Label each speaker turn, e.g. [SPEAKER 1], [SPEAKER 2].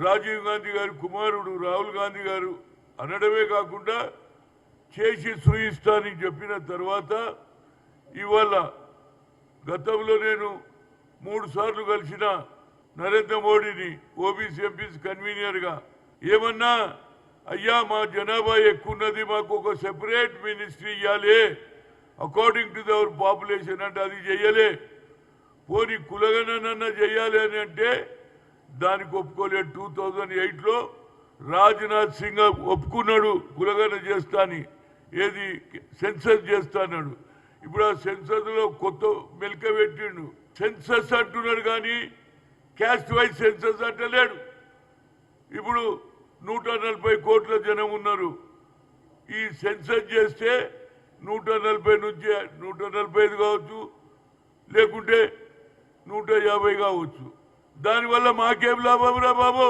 [SPEAKER 1] రాజీవ్ గాంధీ గారి కుమారుడు రాహుల్ గాంధీ గారు అనడమే కాకుండా చేసి సూయిస్తానని చెప్పిన తర్వాత ఇవాళ గతంలో నేను మూడు సార్లు కలిసిన నరేంద్ర మోడీని ఓబీసీ ఎంపీస్ కన్వీనియర్గా ఏమన్నా అయ్యా మా జనాభా ఎక్కువ ఉన్నది మాకు ఒక సెపరేట్ మినిస్ట్రీ ఇవ్వాలి అకార్డింగ్ టు దవర్ పాపులేషన్ అంటే అది చెయ్యలే. పోనీ కులగనన్నా చెయ్యాలి అని అంటే దానికి ఒప్పుకోలేదు. టూ థౌజండ్ ఎయిట్లో రాజ్నాథ్ సింగ్ ఒప్పుకున్నాడు కులగన చేస్తాని. ఏది? సెన్సస్ చేస్తాన్నాడు. ఇప్పుడు ఆ సెన్సస్లో కొత్త మెలక పెట్టిండు. సెన్సస్ అంటున్నాడు కానీ క్యాస్ట్ వైజ్ సెన్సస్ అంటలేడు ఇప్పుడు నూట నలభై కోట్ల జనం ఉన్నారు. ఈ సెన్సస్ చేస్తే నూట నలభై నుంచి నూట నలభై ఐదు కావచ్చు లేకుంటే నూట యాభై కావచ్చు. దానివల్ల మాకేం లాభం రా బాబు?